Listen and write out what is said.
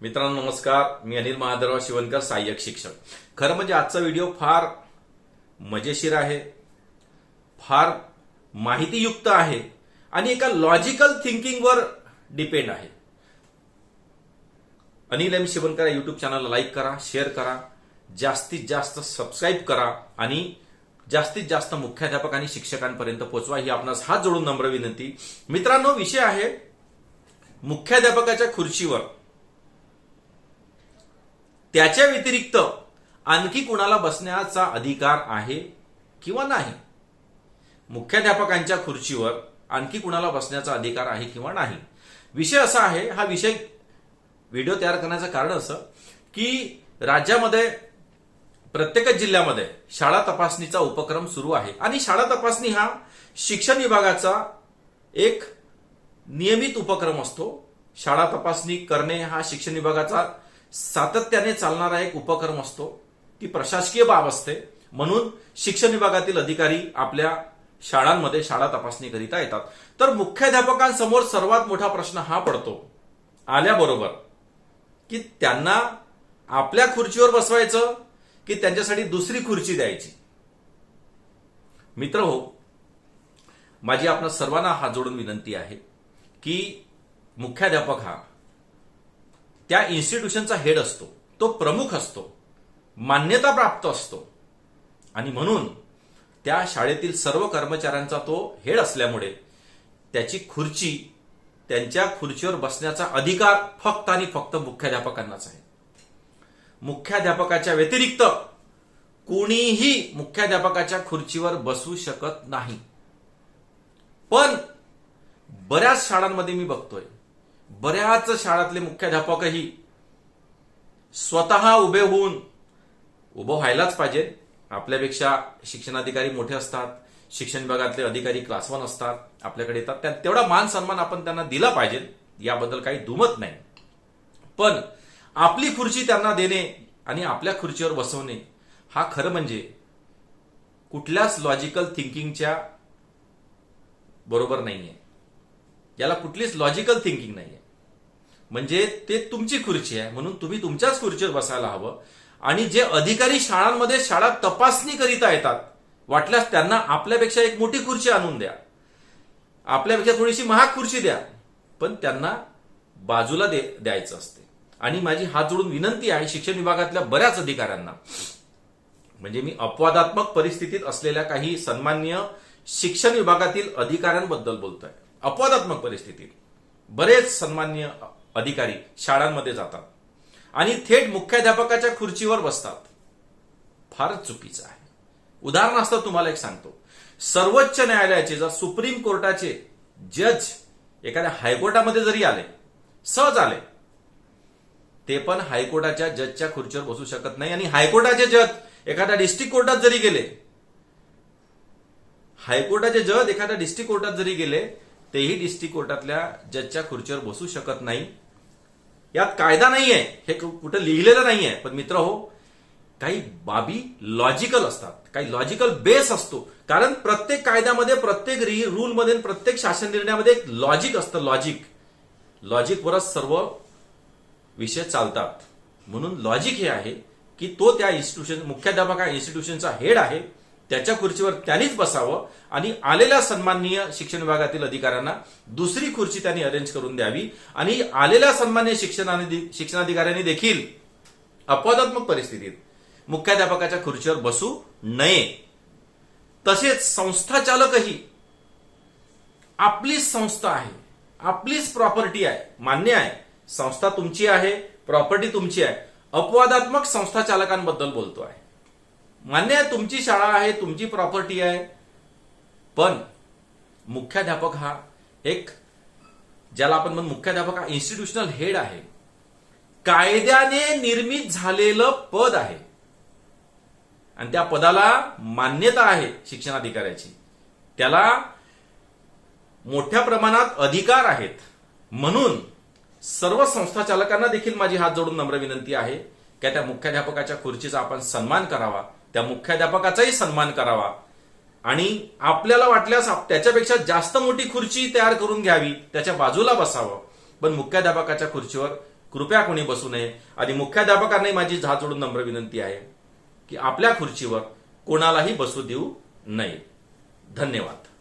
मित्रांनो नमस्कार. मी अनिल महादेवराव शिवणकर सहाय्यक शिक्षक. खरं म्हणजे आजचा व्हिडिओ फार मजेशीर आहे फार माहितीयुक्त आहे आणि एका लॉजिकल थिंकिंगवर डिपेंड आहे. अनिल एम. शिवणकर युट्यूब चॅनलला लाईक करा शेअर करा जास्तीत जास्त सबस्क्राईब करा आणि जास्तीत जास्त मुख्याध्यापक आणि शिक्षकांपर्यंत पोहोचवा ही आपणास हात जोडून नम्र विनंती. मित्रांनो विषय आहे मुख्याध्यापकाच्या खुर्चीवर. त्याच्या व्यतिरिक्त आणखी कुणाला बसण्याचा अधिकार आहे किंवा नाही? मुख्याध्यापकांच्या खुर्चीवर आणखी कुणाला बसण्याचा अधिकार आहे किंवा नाही? विषय असा आहे हा विषय व्हिडिओ तयार करण्याचं कारण असं की राज्यामध्ये प्रत्येकच जिल्ह्यामध्ये शाळा तपासणीचा उपक्रम सुरू आहे. आणि शाळा तपासणी हा शिक्षण विभागाचा एक नियमित उपक्रम असतो. शाळा तपासणी करणे हा शिक्षण विभागाचा सातत्याने चालणारा एक उपक्रम असतो. ती प्रशासकीय बाब असते. म्हणून शिक्षण विभागातील अधिकारी आपल्या शाळांमध्ये शाळा तपासणी करिता येतात. तर मुख्याध्यापकांसमोर सर्वात मोठा प्रश्न हा पडतो. आल्याबरोबर की त्यांना आपल्या खुर्चीवर बसवायचं की त्यांच्यासाठी दुसरी खुर्ची द्यायची? मित्र हो माझी आपणा सर्वांना हात जोडून विनंती आहे की मुख्याध्यापक हा त्या इन्स्टिट्यूशनचा हेड असतो. तो प्रमुख असतो. मान्यता प्राप्त असतो. आणि म्हणून त्या शाळेतील सर्व कर्मचाऱ्यांचा तो हेड असल्यामुळे त्याची खुर्ची त्यांच्या खुर्चीवर बसण्याचा अधिकार फक्त आणि फक्त मुख्याध्यापकांनाच आहे. मुख्याध्यापकाच्या व्यतिरिक्त कोणीही मुख्याध्यापकाच्या खुर्चीवर बसू शकत नाही. पण बऱ्याच शाळांमध्ये मी बघतोय बऱ्याच शाळातले मुख्याध्यापकही स्वतः उभे होऊन उभं व्हायलाच पाहिजे. आपल्यापेक्षा शिक्षणाधिकारी मोठे असतात शिक्षण विभागातले अधिकारी क्लास वन असतात आपल्याकडे येतात. त्या तेवढा मान सन्मान आपण त्यांना दिला पाहिजे याबद्दल काही दुमत नाही. पण आपली खुर्ची त्यांना देणे आणि आपल्या खुर्चीवर बसवणे हा खरं म्हणजे कुठल्याच लॉजिकल थिंकिंगच्या बरोबर नाहीये. याला कुठलीच लॉजिकल थिंकिंग नाहीये. म्हणजे ते तुमची खुर्ची आहे म्हणून तुम्ही तुमच्याच खुर्चीवर बसायला हवं. आणि जे अधिकारी शाळांमध्ये शाळा तपासणी करीता येतात वाटल्यास त्यांना आपल्यापेक्षा एक मोठी खुर्ची आणून द्या. आपल्यापेक्षा थोडीशी महाग खुर्ची द्या. पण त्यांना बाजूला दे द्यायचं असते. आणि माझी हात जोडून विनंती आहे शिक्षण विभागातल्या बऱ्याच अधिकाऱ्यांना. म्हणजे मी अपवादात्मक परिस्थितीत असलेल्या काही सन्मान्य शिक्षण विभागातील अधिकाऱ्यांबद्दल बोलतोय. अपवादात्मक परिस्थितीत. बरेच सन्मान्य अधिकारी शाळांमध्ये जातात. आणि थेट मुख्याध्यापकाच्या खुर्चीवर बसतात. फारच चुकीचं आहे. उदाहरणार्थ तुम्हाला एक सांगतो. सर्वोच्च न्यायालयाचे जर सुप्रीम कोर्टाचे जज एखाद्या हायकोर्टामध्ये जरी आले सहज आले ते पण हायकोर्टाच्या जजच्या खुर्चीवर बसू शकत नाही. आणि हायकोर्टाचे जज एखाद्या डिस्ट्रिक्ट कोर्टात जरी गेले हायकोर्टाचे जज एखाद्या डिस्ट्रिक्ट कोर्टात जरी गेले तेही डिस्ट्रिक्ट कोर्टातल्या जजच्या खुर्चीवर बसू शकत नाही. यात कायदा नाहीये. हे कुठं लिहिलेलं नाहीये. पण मित्र हो काही बाबी लॉजिकल असतात. काही लॉजिकल बेस असतो. कारण प्रत्येक कायद्यामध्ये प्रत्येक रूलमध्ये प्रत्येक शासन निर्णयामध्ये एक लॉजिक असतं लॉजिक लॉजिकवरच सर्व विषय चालतात. म्हणून लॉजिक हे आहे की तो त्या इन्स्टिट्यूशन मुख्याध्यापक हा इन्स्टिट्यूशनचा हेड आहे. त्याच्या खुर्चीवर त्यांनीच बसावं आणि आलेल्या सन्माननीय शिक्षण विभागातील अधिकाऱ्यांना दुसरी खुर्ची त्यांनी अरेंज करून द्यावी. आणि आलेल्या सन्मान्य शिक्षणाने शिक्षणाधिकाऱ्यांनी देखील अपवादात्मक परिस्थितीत मुख्याध्यापकाच्या खुर्चीवर बसू नये. तसेच संस्था चालकही आपलीच संस्था आहे आपलीच प्रॉपर्टी आहे मान्य आहे. संस्था तुमची आहे प्रॉपर्टी तुमची आहे. अपवादात्मक संस्था चालकांबद्दल बोलतो आहे. मान्य आहे तुमची शाळा आहे तुमची प्रॉपर्टी आहे. पण मुख्याध्यापक हा एक ज्याला आपण म्हणून मुख्याध्यापक हा इन्स्टिट्यूशनल हेड आहे. कायद्याने निर्मित झालेलं पद आहे. आणि त्या पदाला मान्यता आहे शिक्षणाधिकाऱ्याची. त्याला मोठ्या प्रमाणात अधिकार आहेत. म्हणून सर्व संस्था चालकांना देखील माझी हात जोडून नम्र विनंती आहे. की त्या मुख्याध्यापकाच्या खुर्चीचा आपण सन्मान करावा. त्या मुख्याध्यापकाचाही सन्मान करावा. आणि आपल्याला वाटल्यास त्याच्यापेक्षा जास्त मोठी खुर्ची तयार करून घ्यावी त्याच्या बाजूला बसावं. पण मुख्याध्यापकाच्या खुर्चीवर कृपया कोणी बसू नये. आणि मुख्याध्यापकांनाही माझी झा जोडून नम्र विनंती आहे की आपल्या खुर्चीवर कोणालाही बसू देऊ नये. धन्यवाद.